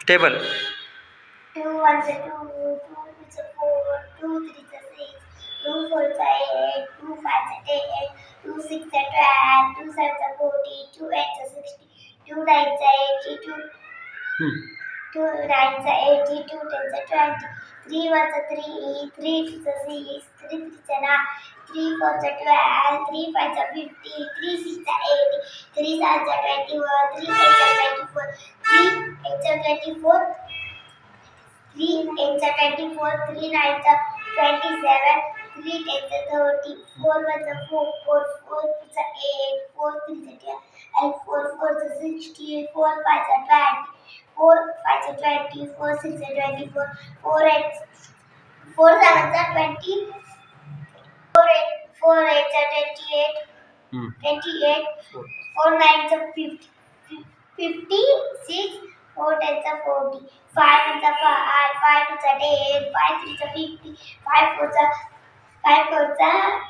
Table two one चा two two चा four two three चा सिक्स टू फोर चा एट टू फाय चा टेन टू सिक्स चा ट्वेल्व टू सेवन चा फोर्टी टू एट चा सिक्स्टी टू नाईन चा eighty two 2 9 are 80, 2 10 20, 3 ones are 3, 3 twos are 6, 3 3 are 9, 3 4 are 12, 3 5 are 50, 3 6 are 80, 3 7 are 21, 3 8 are 24, 3 8 are 24, 3 eights are 24, 3 27, 3 tens are 30, 4 ones are 4, 4 fours are 8, 4 3 are 12, 4 4 are 16, 4 5 are 20, four fives are twenty, four six are twenty four, four eights, four sevens are twenty, four eight, four eights are twenty eight, hmm. twenty eight, four nines are fifty, fifty six. Four tens are forty. Five ones are five. Five twos are ten. Five threes are fifty. Five fours are five fours are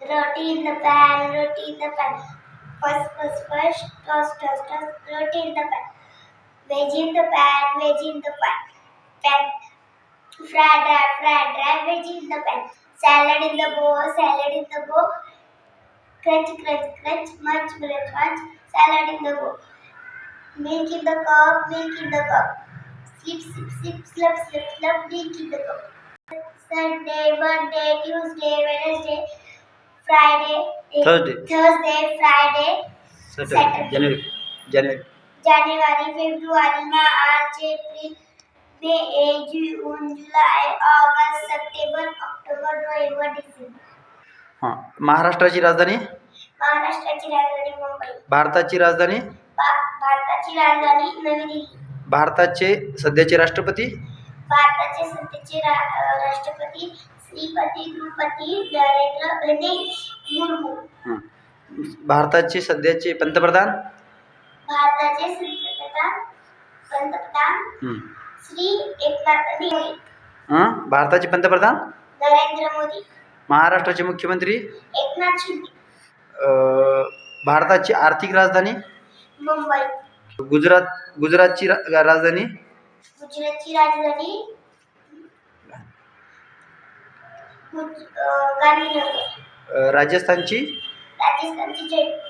Roti in the pan, roti in the pan. First, first, first, toss, toss, toss, roti in the pan. Veggie in the pan, veggie in the pan. Pan. Fry dry, fry dry, veggie in the pan. Salad in the bowl, salad in the bowl. Crunch, crunch, crunch, munch, munch, munch. Salad in the bowl. Milk in the cup, milk in the cup. Sip, sip, sip, slurp, slurp, slurp, milk in the cup. Sunday, Monday, Tuesday, Wednesday, Eh, Thursday. Thursday, Friday, Saturday January जानेवारी January, February, March, April, May, June, July, August, September, October, November, December. हाँ महाराष्ट्राची राजधानी महाराष्ट्राची राजधानी मुंबई भारताची राजधानी भारताची राजधानी नवी दिल्ली भारताचे सध्याचे राष्ट्रपती भारताचे सध्याचे रा- अ, राष्ट्रपती श्रीपती द्रुपदी नरेंद्र नाही मुर्मू. हं. भारताचे सध्याचे पंतप्रधान? भारताचे पंतप्रधान पंतप्रधान हं. श्री एकनाथ मोदी हं? भारताचे पंतप्रधान? नरेंद्र मोदी. महाराष्ट्राचे मुख्यमंत्री? एकनाथ शिंदे. अ, भारताची आर्थिक राजधानी? मुंबई. गुजरात गुजरातची रा- राजधानी? गुजरातची राजधानी गुज- अ, गांधीनगर अ, राजस्थानची? राजस्थानची जय